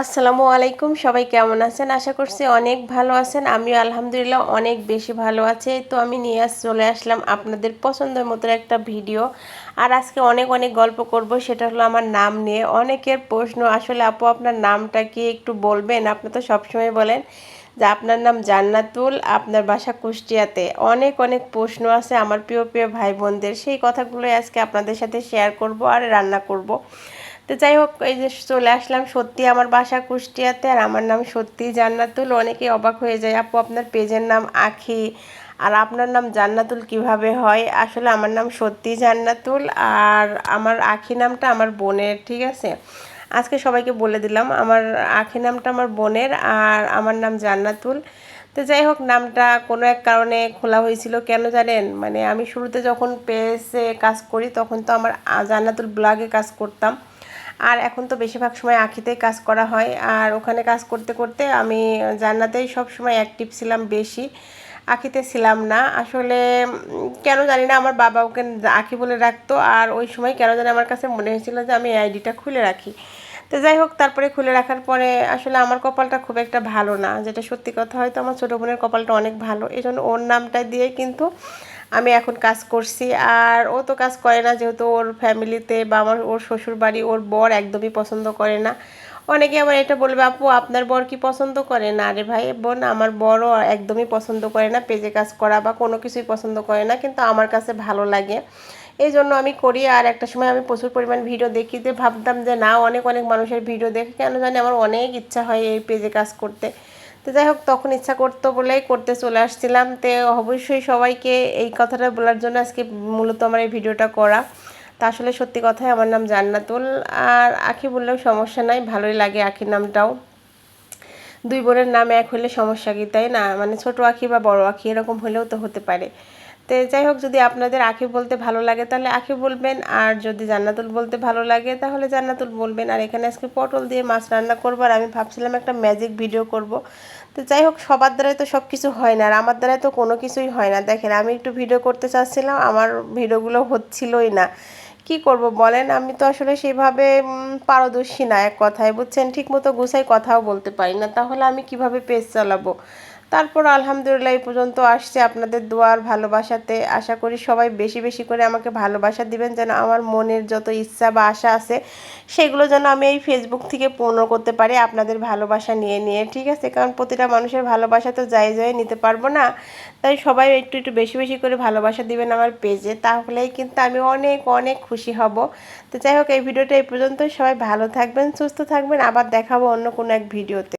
আসসালামু আলাইকুম, সবাই কেমন আছেন? আশা করছি অনেক ভালো আছেন। আমিও আলহামদুলিল্লাহ অনেক বেশি ভালো আছি। তো আমি নিয়ে আস চলে আসলাম আপনাদের পছন্দের মতো একটা ভিডিও। আর আজকে অনেক অনেক গল্প করব, সেটা হলো আমার নাম নিয়ে। অনেকের প্রশ্ন, আসলে আপু আপনার নামটা কি একটু বলবেন? আপনি তো সবসময় বলেন যে আপনার নাম জান্নাতুল, আপনার বাসা কুষ্টিয়াতে। অনেক অনেক প্রশ্ন আছে আমার প্রিয় প্রিয় ভাই বোনদের সেই কথাগুলোই আজকে আপনাদের সাথে শেয়ার করব আর রান্না করব। তো যাই হোক, এই যে চলে আসলাম সত্যি আমার বাসা কুষ্টিয়াতে আর আমার নাম সত্যি জান্নাতুল। অনেকেই অবাক হয়ে যায়, আপু, আপনার পেজের নাম আখি আর আপনার নাম জান্নাতুল কীভাবে হয়? আসলে আমার নাম সত্যি জান্নাতুল আর আমার আখি নামটা আমার বোনের, ঠিক আছে? আজকে সবাইকে বলে দিলাম, আমার আখি নামটা আমার বোনের আর আমার নাম জান্নাতুল। তো যাই হোক, নামটা কোনো এক কারণে খোলা হয়েছিল কেন জানেন? মানে আমি শুরুতে যখন পেজে কাজ করি, তখন তো আমার জান্নাতুল ব্লগে কাজ করতাম। আর এখন তো বেশিরভাগ সময় আখিতেই কাজ করা হয়। আর ওখানে কাজ করতে করতে আমি জান্নাতেই সব সময় অ্যাক্টিভ ছিলাম বেশি। আখিতে ছিলাম না। আসলে কেন জানি না, আমার বাবা ওকে আখি বলে রাখতো আর ওই সময় কেন জানি আমার কাছে মনে হয়েছিল যে আমি আইডিটা খুলে রাখি। তো যাই হোক, তারপরে খুলে রাখার পরে আসলে আমার কপালটা খুব একটা ভালো না। যেটা সত্যি কথা, হয়তো আমার ছোটো বোনের কপালটা অনেক ভালো। এই জন্য ওর নামটা দিয়ে কিন্তু আমি এখন কাজ করছি আর ও তো কাজ করে না, যেহেতু ওর ফ্যামিলিতে বা আমার ওর শ্বশুর বাড়ি ওর বর একদমই পছন্দ করে না। অনেকে আবার এটা বলবে, আপু, আপনার বর কি পছন্দ করে না? আরে ভাই, বোন, আমার বড়ও একদমই পছন্দ করে না, পেজে কাজ করা বা কোনো কিছুই পছন্দ করে না, কিন্তু আমার কাছে ভালো লাগে। এই জন্য আমি করি আর একটা সময় আমি প্রচুর পরিমাণ ভিডিও দেখি, যে ভাবতাম যে না, অনেক অনেক মানুষের ভিডিও দেখে, কেন জানি আমার অনেক ইচ্ছা হয় এই পেজে কাজ করতে। তো যাই হোক, তখন ইচ্ছা করতো বলেই করতে চলে আসছিলাম। তো অবশ্যই সবাইকে এই কথাটা বলার জন্য আজকে মূলত আমার এই ভিডিওটা করা। তা আসলে সত্যি কথাই আমার নাম জান্নাতুল। আর আখি বললেও সমস্যা নাই, ভালোই লাগে আখির নামটাও। দুই বোনের নাম এক হলে সমস্যা কি, তাই না? মানে ছোট আঁখি বা বড় আঁখি এরকম হলেও তো হতে পারে। তো যাই হোক, যদি আপনাদের আখি বলতে ভালো লাগে, তাহলে আখি বলবেন। আর যদি জান্নাতুল বলতে ভালো লাগে, তাহলে জান্নাতুল বলবেন। আর এখানে আজকে পটল দিয়ে মাছ রান্না করব, আর আমি ভাবছিলাম একটা ম্যাজিক ভিডিও করব। তো যাই হোক, সবার দ্বারাই তো সব কিছু হয় না, আর আমার দ্বারাই তো কোনো কিছুই হয় না। দেখেন, আমি একটু ভিডিও করতে চাচ্ছিলাম, আমার ভিডিওগুলো হচ্ছিলই না। কি করব বলেন? আমি তো আসলে সেভাবে পারদর্শী না, এক কথায়। বুঝছেন? ঠিক মতো গুছাই কথাও বলতে পারি না। তাহলে আমি কীভাবে পেজ চালাবো? তারপর আলহামদুলিল্লাহ এই পর্যন্ত আসছে আপনাদের দোয়ার ভালোবাসাতে। আশা করি সবাই বেশি বেশি করে আমাকে ভালোবাসা দিবেন, যেন আমার মনের যত ইচ্ছা বা আশা আছে, সেগুলো যেন আমি এই ফেসবুক থেকে পূর্ণ করতে পারি, আপনাদের ভালোবাসা নিয়ে নিয়ে, ঠিক আছে? কারণ প্রতিটা মানুষের ভালোবাসা তো যাই যাই নিতে পারব না। তাই সবাই একটু একটু বেশি বেশি করে ভালোবাসা দিবেন আমার পেজে তাহলেই কিন্তু আমি অনেক অনেক খুশি হব। তো যাই হোক, এই ভিডিওটা এই পর্যন্ত সবাই ভালো থাকবেন, সুস্থ থাকবেন। আবার দেখাবো অন্য কোনো এক ভিডিওতে